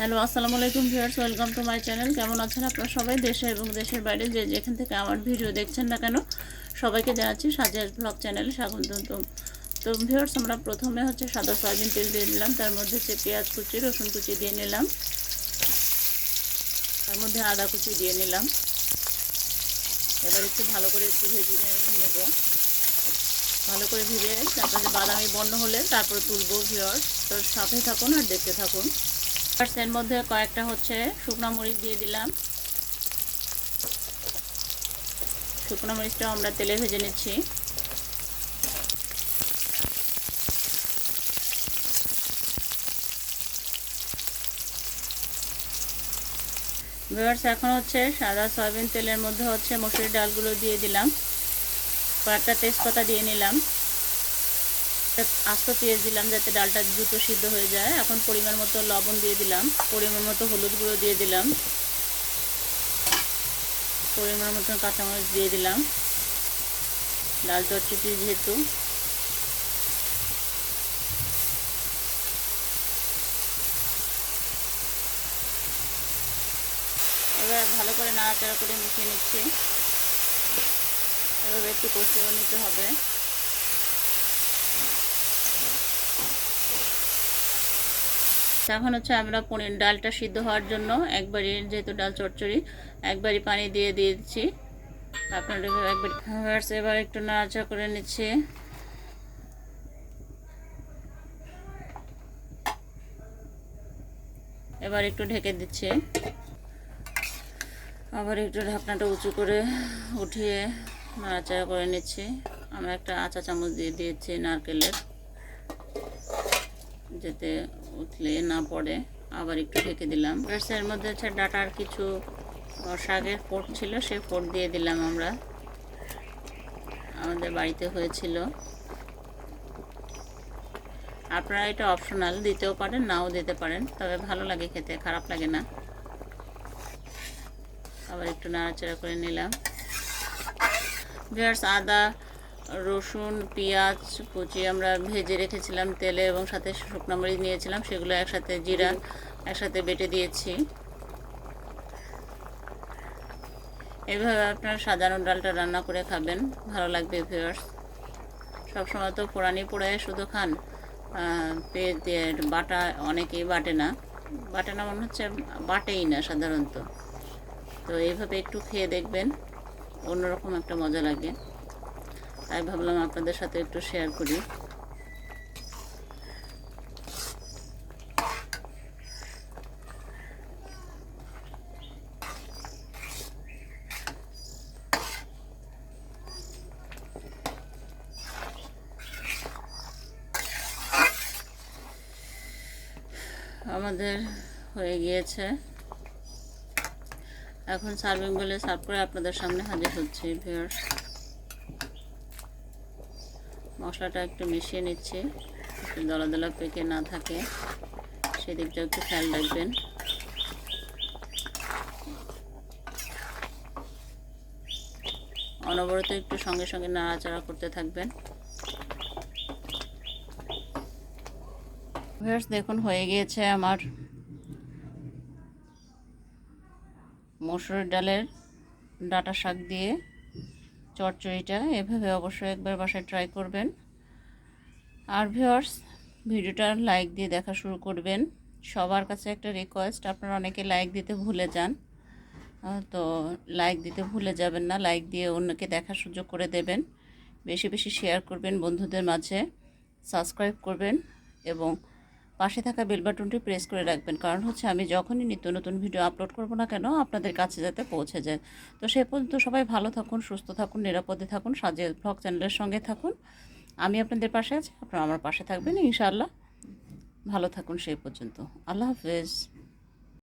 Hello, আসসালামু আলাইকুম viewers, welcome to my channel. কেমন আছেন আপনারা সবাই? দেশে এবং দেশের বাইরে যে যেখান থেকে আমার ভিডিও দেখছেন না কেন, সবাইকে জানাচ্ছি সাজিয়াস ব্লগ চ্যানেলে স্বাগত তো তো ভিউয়ার্স, আমরা প্রথমে হচ্ছে সাদা সয়াবিন তেল দিয়ে দিলাম তার মধ্যে হচ্ছে পেঁয়াজ কুচি, রসুন কুচি দিয়ে নিলাম। তার মধ্যে আদা কুচি দিয়ে নিলাম। এবার একটু ভালো করে একটু ভেজে নেব। ভালো করে ভেজে তারপরে বাদামি বর্ণ হলে তারপরে তুলবো ভিউয়ার্স। তো সাথে থাকুন আর দেখতে থাকুন। এর মধ্যে কয়েকটা হচ্ছে শুকনো মরিচ দিয়ে দিলাম। শুকনো মরিচটাও আমরা তেলে ভেজে নিচ্ছি। ভিউয়ার্স এখন হচ্ছে সাদা সয়াবিন তেলের মধ্যে হচ্ছে মসুরির ডালগুলো দিয়ে দিলাম। কয়েকটা তেজপাতা দিয়ে নিলাম। আস্ত পেঁয়াজ দিলাম যাতে ডালটা দ্রুত সিদ্ধ হয়ে যায়। এখন পরিমাণ মতো লবণ দিয়ে দিলাম। পরিমাণ মতো হলুদ গুঁড়ো দিয়ে দিলাম। পরিমাণ মতো কাঁচামরিচ দিয়ে দিলাম। ডাল চটচটি যেহেতু। এবার ভালো করে নাড়াচাড়া করে মিশিয়ে নিচ্ছি। এভাবে একটু কষিয়েও নিতে হবে। এখন হচ্ছে আমরা পনির ডালটা সিদ্ধ হওয়ার জন্য একবারই যেহেতু ডাল চচ্চড়ি একবারই পানি দিয়ে দিয়েছি। আপনারা একবার এবার একটু নাড়াচাড়া করে নিচ্ছি। এবার একটু ঢেকে দিচ্ছি। আবার একটু ঢাকনাটা উঁচু করে উঠিয়ে নাড়াচাড়া করে নিচ্ছি। আমরা একটা আচা চামচ দিয়ে দিয়েছি নারকেলের, যাতে উঠলে না পড়ে, আবার একটু ঢেকে দিলাম। এর মধ্যে হচ্ছে ডাটার কিছু শাকের ফোট ছিল সেই ফোট দিয়ে দিলাম আমরা। আমাদের বাড়িতে হয়েছিল। আপনারা এটা অপশনাল দিতেও পারেন, নাও দিতে পারেন, তবে ভালো লাগে খেতে, খারাপ লাগে না। আবার একটু নাড়াচাড়া করে নিলাম। ভিয়ার্স আদা রসুন, পেঁয়াজ কুচি আমরা ভেজে রেখেছিলাম তেলে এবং সাথে শুকনো মরিচ নিয়েছিলাম, সেগুলো একসাথে জিরা একসাথে বেটে দিয়েছি। এভাবে আপনার সাধারণ ডালটা রান্না করে খাবেন, ভালো লাগবে ভিউয়ার্স সবসময় তো পোড়ানি পোড়ায় শুধু খান পেয়ে দিয়ে বাটা অনেকেই বাটে না। বাটে না মনে হচ্ছে বাটেই না সাধারণত। তো এইভাবে একটু খেয়ে দেখবেন, অন্যরকম একটা মজা লাগে। তাই ভাবলাম আপনাদের সাথে একটু শেয়ার করি। আমাদের হয়ে গিয়েছে। এখন সার্ভিং বলে সার্ভ করে আপনাদের সামনে হাজির হচ্ছে ভিউয়ার্স মশলাটা একটু মিশিয়ে নিচ্ছি। দলা দলা পেকে না থাকে। সেদিকটা একটু খেয়াল রাখবেন। অনবরত একটু সঙ্গে সঙ্গে নাড়াচাড়া করতে থাকবেন। দেখুন, হয়ে গিয়েছে আমার মসুর ডালের ডাটা শাক দিয়ে চচ্চড়িটা এভাবে অবশ্যই একবার বাসায় ট্রাই করবেন। আর ভিওর্স ভিডিওটা লাইক দিয়ে দেখা শুরু করবেন। সবার কাছে একটা রিকোয়েস্ট আপনারা অনেকে লাইক দিতে ভুলে যান। তো লাইক দিতে ভুলে যাবেন না লাইক দিয়ে অন্যকে দেখার সুযোগ করে দেবেন। বেশি বেশি শেয়ার করবেন বন্ধুদের মাঝে সাবস্ক্রাইব করবেন এবং পাশে থাকা বেল বাটনটি প্রেস করে রাখবেন। কারণ হচ্ছে আমি যখনই নিত্য নতুন ভিডিও আপলোড করব না কেন, আপনাদের কাছে যাতে পৌঁছে যায়। তো সে পর্যন্ত সবাই ভালো থাকুন, সুস্থ থাকুন, নিরাপদে থাকুন সাজে ব্লগ চ্যানেলের সঙ্গে থাকুন। আমি আপনাদের পাশে আছি, আপনারা আমার পাশে থাকবেন, ইনশাআল্লাহ। ভালো থাকুন সেই পর্যন্ত। আল্লাহ হাফেজ।